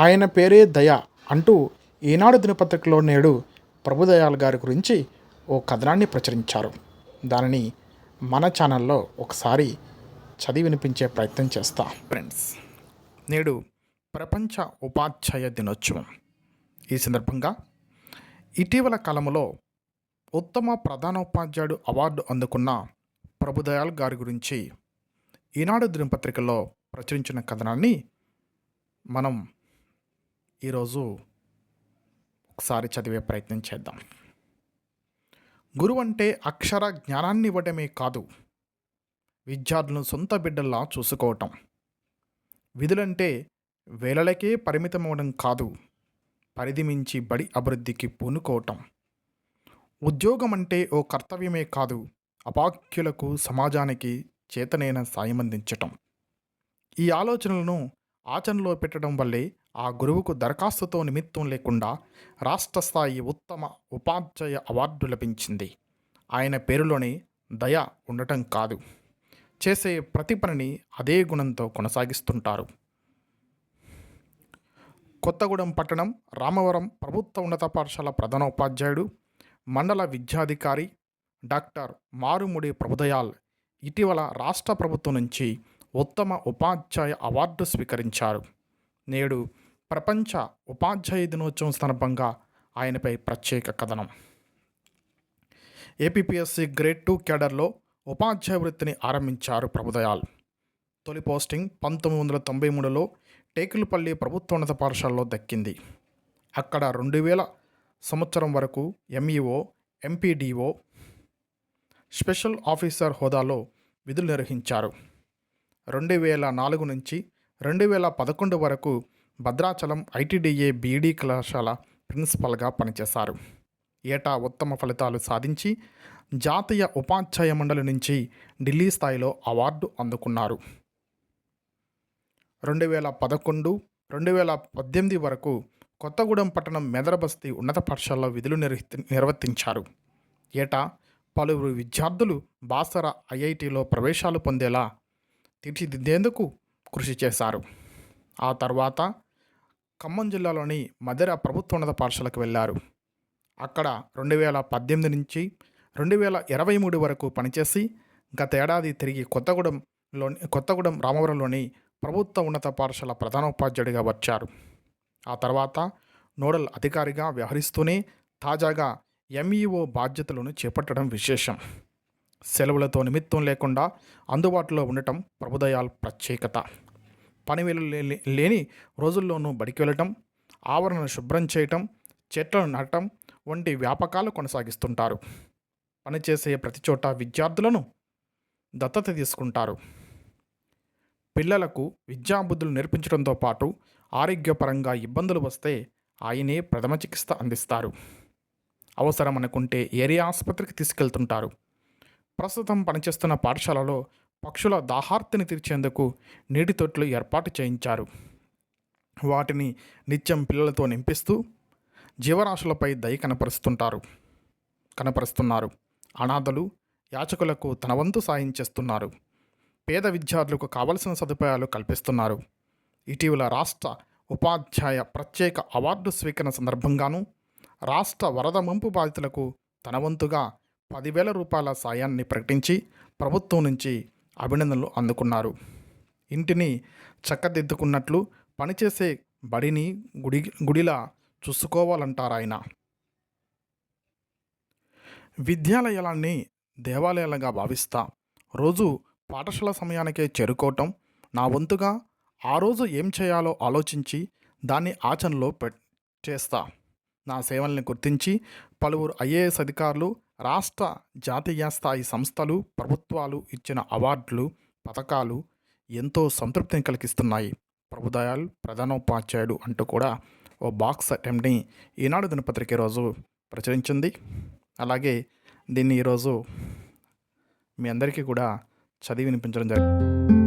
ఆయన పేరే దయ అంటూ ఈనాడు దినపత్రికలో నేడు ప్రభుదయాల్ గారి గురించి ఓ కథనాన్ని ప్రచురించారు. దానిని మన ఛానల్లో ఒకసారి చదివి వినిపించే ప్రయత్నం చేస్తా. ఫ్రెండ్స్ నేడు ప్రపంచ ఉపాధ్యాయ దినోత్సవం. ఈ సందర్భంగా ఇటీవల కాలంలో ఉత్తమ ప్రధానోపాధ్యాయుడు అవార్డు అందుకున్న ప్రభుదయాల్ గారి గురించి ఈనాడు దినపత్రికలో ప్రచురించిన కథనాన్ని మనం ఈరోజు ఒకసారి చదివే ప్రయత్నం చేద్దాం. గురువు అంటే అక్షర జ్ఞానాన్ని ఇవ్వడమే కాదు విద్యార్థులను సొంత బిడ్డల్లా చూసుకోవటం. విధులంటే వేలలకే పరిమితమవడం కాదు పరిధి మించి బడి అభివృద్ధికి పూనుకోవటం. ఉద్యోగం అంటే ఓ కర్తవ్యమే కాదు అపాఖ్యులకు సమాజానికి చేతనైన సాయం అందించటం. ఈ ఆలోచనలను ఆచరణలో పెట్టడం వల్లే ఆ గురువుకు దరఖాస్తుతో నిమిత్తం లేకుండా రాష్ట్ర స్థాయి ఉత్తమ ఉపాధ్యాయ అవార్డు లభించింది. ఆయన పేరులోనే దయ ఉండటం కాదు. చేసే ప్రతి పనిని అదే గుణంతో కొనసాగిస్తుంటారు. కొత్తగూడెం పట్టణం రామవరం ప్రభుత్వ ఉన్నత పాఠశాల ప్రధాన ఉపాధ్యాయుడు మండల విద్యాధికారి డాక్టర్ మారుముడి ప్రభుదయాల్ ఇటీవల రాష్ట్ర ప్రభుత్వం నుంచి ఉత్తమ ఉపాధ్యాయ అవార్డు స్వీకరించారు. నేడు ప్రపంచ ఉపాధ్యాయ దినోత్సవం సందర్భంగా ఆయనపై ప్రత్యేక కథనం. ఏపీపీఎస్సీ గ్రేడ్ టూ క్యాడర్లో ఉపాధ్యాయ వృత్తిని ఆరంభించారు ప్రభుదయాల్. తొలి పోస్టింగ్ పంతొమ్మిది వందల తొంభై మూడులో టేకులపల్లి ప్రభుత్వోన్నత పాఠశాలలో దక్కింది. అక్కడ రెండు వేల సంవత్సరం వరకు ఎంఈఓ ఎంపీడీఓ స్పెషల్ ఆఫీసర్ హోదాలో విధులు నిర్వహించారు. రెండు వేల నాలుగు నుంచి రెండు వేల పదకొండు వరకు భద్రాచలం ఐటీడీఏ బీఈడీ కళాశాల ప్రిన్సిపల్గా పనిచేశారు. ఏటా ఉత్తమ ఫలితాలు సాధించి జాతీయ ఉపాధ్యాయ మండలి నుంచి ఢిల్లీ స్థాయిలో అవార్డు అందుకున్నారు. రెండు వేల పదకొండు రెండు వేల పద్దెనిమిది వరకు కొత్తగూడెం పట్టణం మెదరబస్తీ ఉన్నత పాఠశాలలో విధులు నిర్వర్తించారు. ఏటా పలువురు విద్యార్థులు బాసర ఐఐటిలో ప్రవేశాలు పొందేలా తీర్చిదిద్దేందుకు కృషి చేశారు. ఆ తర్వాత ఖమ్మం జిల్లాలోని మధుర ప్రభుత్వోన్నత పాఠశాలకు వెళ్ళారు. అక్కడ రెండు వేల పద్దెనిమిది నుంచి రెండు వేల ఇరవై మూడు వరకు పనిచేసి గత ఏడాది తిరిగి కొత్తగూడెంలోని కొత్తగూడెం రామవరంలోని ప్రభుత్వ ఉన్నత పాఠశాల ప్రధానోపాధ్యాయుడిగా వచ్చారు. ఆ తర్వాత నోడల్ అధికారిగా వ్యవహరిస్తూనే తాజాగా ఎంఈఓ బాధ్యతలను చేపట్టడం విశేషం. సెలవులతో నిమిత్తం లేకుండా అందుబాటులో ఉండటం ప్రభుదయాల్ ప్రత్యేకత. పనివేలు లేని రోజుల్లోనూ బడికి వెళ్ళటం ఆవరణను శుభ్రం చేయటం చెట్లను నాటడం వంటి వ్యాపకాలు కొనసాగిస్తుంటారు. పనిచేసే ప్రతి చోట విద్యార్థులను దత్తత తీసుకుంటారు. పిల్లలకు విద్యాబుద్ధులు నేర్పించడంతో పాటు ఆరోగ్యపరంగా ఇబ్బందులు వస్తే ఆయనే ప్రథమ చికిత్స అందిస్తారు. అవసరం అనుకుంటే ఏరియా ఆసుపత్రికి తీసుకెళ్తుంటారు. ప్రస్తుతం పనిచేస్తున్న పాఠశాలలో పక్షుల దాహార్తిని తీర్చేందుకు నీటి తొట్లు ఏర్పాటు చేయించారు. వాటిని నిత్యం పిల్లలతో నింపిస్తూ జీవరాశులపై దయ కనపరుస్తుంటారు. కనపరుస్తున్నారు. అనాథలు యాచకులకు తన వంతు సాయం చేస్తున్నారు. పేద విద్యార్థులకు కావలసిన సదుపాయాలు కల్పిస్తున్నారు. ఇటీవల రాష్ట్ర ఉపాధ్యాయ ప్రత్యేక అవార్డు స్వీకరణ సందర్భంగాను రాష్ట్ర వరద ముంపు బాధితులకు తన వంతుగా పదివేల రూపాయల సాయాన్ని ప్రకటించి ప్రభుత్వం నుంచి అభినందనలు అందుకున్నారు. ఇంటిని చక్కదిద్దుకున్నట్లు పనిచేసే బడిని గుడి గుడిలా చూసుకోవాలంటారాయన. విద్యాలయాలన్నీ దేవాలయాలుగా భావిస్తా. రోజు పాఠశాల సమయానికే చేరుకోవటం నా వంతుగా ఆ రోజు ఏం చేయాలో ఆలోచించి దాన్ని ఆచరణలో పె చేస్తా. నా సేవల్ని గుర్తించి పలువురు ఐఏఎస్ అధికారులు రాష్ట్ర జాతీయ స్థాయి సంస్థలు ప్రభుత్వాలు ఇచ్చిన అవార్డులు పథకాలు ఎంతో సంతృప్తిని కలిగిస్తున్నాయి. ప్రభుదయాల్ ప్రధానోపాధ్యాయుడు అంటూ కూడా ఓ బాక్స్ అటెంప్ట్ని ఈనాడు దినపత్రిక ఈరోజు ప్రచురించింది. అలాగే దీన్ని ఈరోజు మీ అందరికీ కూడా చదివి వినిపించడం జరిగింది